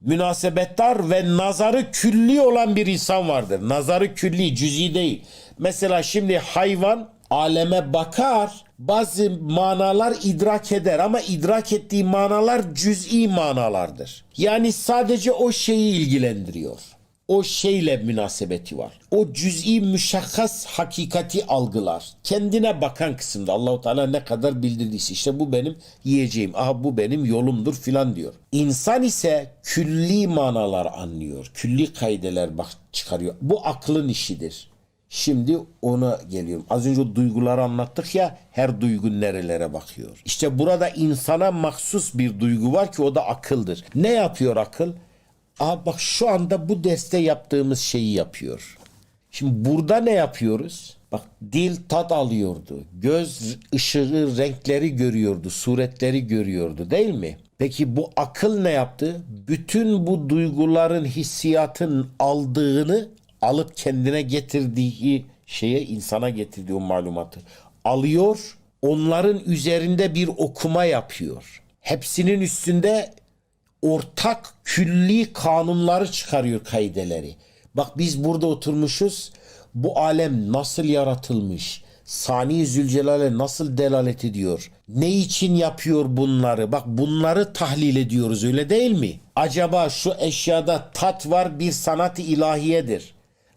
münasebettar ve nazarı külli olan bir insan vardır. Nazarı külli, cüzi değil. Mesela şimdi hayvan aleme bakar, bazı manalar idrak eder ama idrak ettiği manalar cüz'i manalardır. Yani sadece o şeyi ilgilendiriyor. O şeyle münasebeti var. O cüz'i müşakkas hakikati algılar. Kendine bakan kısımda Allahu Teala ne kadar bildirdiyse işte bu benim yiyeceğim. Aha bu benim yolumdur filan diyor. İnsan ise külli manalar anlıyor. Külli kaideler bak çıkarıyor. Bu aklın işidir. Şimdi ona geliyorum. Az önce duyguları anlattık ya her duygu nerelere bakıyor. İşte burada insana mahsus bir duygu var ki o da akıldır. Ne yapıyor akıl? Aa bak şu anda bu derste yaptığımız şeyi yapıyor. Şimdi burada ne yapıyoruz? Bak dil tat alıyordu. Göz ışığı, renkleri görüyordu, suretleri görüyordu değil mi? Peki bu akıl ne yaptı? Bütün bu duyguların, hissiyatın aldığını alıp kendine getirdiği şeye insana getirdiği o malumatı alıyor. Onların üzerinde bir okuma yapıyor. Hepsinin üstünde ortak külli kanunları çıkarıyor kaideleri. Bak biz burada oturmuşuz. Bu alem nasıl yaratılmış? Sani Zülcelal'e nasıl delalet ediyor? Ne için yapıyor bunları? Bak bunları tahlil ediyoruz öyle değil mi? Acaba şu eşyada tat var bir sanat-ı ilahiyedir.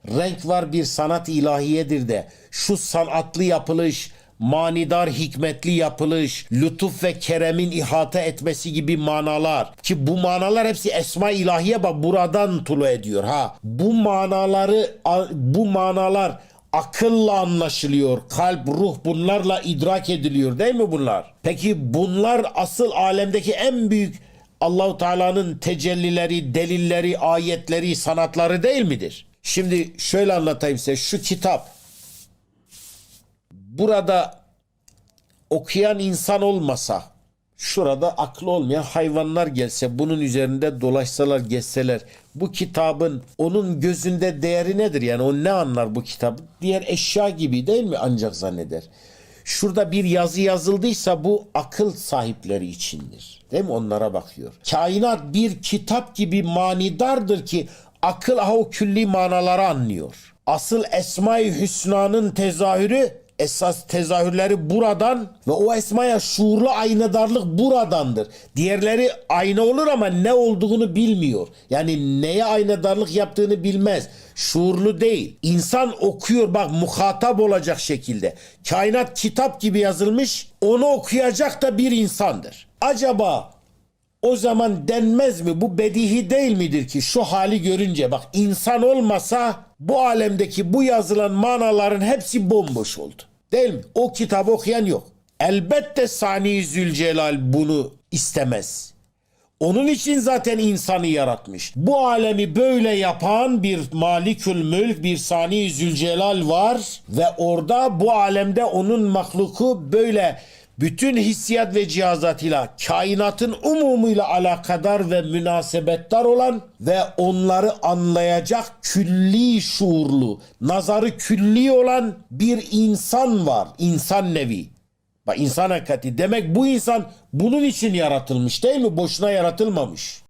Renk var bir sanat-ı ilahiyedir de şu sanatlı yapılış, manidar hikmetli yapılış, lütuf ve keremin ihata etmesi gibi manalar ki bu manalar hepsi esma ilahiye bak buradan tulu ediyor ha. Bu manaları bu manalar akılla anlaşılıyor. Kalp, ruh bunlarla idrak ediliyor değil mi bunlar? Peki bunlar asıl alemdeki en büyük Allahu Teala'nın tecellileri, delilleri, ayetleri, sanatları değil midir? Şimdi şöyle anlatayım size. Şu kitap burada okuyan insan olmasa şurada aklı olmayan hayvanlar gelse bunun üzerinde dolaşsalar geçseler bu kitabın onun gözünde değeri nedir? Yani o ne anlar bu kitabı? Diğer eşya gibi değil mi? Ancak zanneder. Şurada bir yazı yazıldıysa bu akıl sahipleri içindir. Değil mi? Onlara bakıyor. Kainat bir kitap gibi manidardır ki akıl ha o külli manaları anlıyor. Asıl Esma-i Hüsna'nın tezahürü esas tezahürleri buradan ve o esmaya şuurlu aynadarlık buradandır. Diğerleri ayna olur ama ne olduğunu bilmiyor. Yani neye aynadarlık yaptığını bilmez. Şuurlu değil. İnsan okuyor bak muhatap olacak şekilde. Kainat kitap gibi yazılmış. Onu okuyacak da bir insandır. Acaba o zaman denmez mi bu bedihi değil midir ki şu hali görünce bak insan olmasa bu alemdeki bu yazılan manaların hepsi bomboş oldu. Değil mi? O kitabı okuyan yok. Elbette Sani Zülcelal bunu istemez. Onun için zaten insanı yaratmış. Bu alemi böyle yapan bir Malikül Mülk, bir Sani Zülcelal var ve orada bu alemde onun mahluku böyle bütün hissiyat ve cihazatıyla kainatın umumuyla alakadar ve münasebettar olan ve onları anlayacak külli şuurlu, nazarı külli olan bir insan var. İnsan nevi. Bak insan hakikati. Demek bu insan bunun için yaratılmış değil mi? Boşuna yaratılmamış.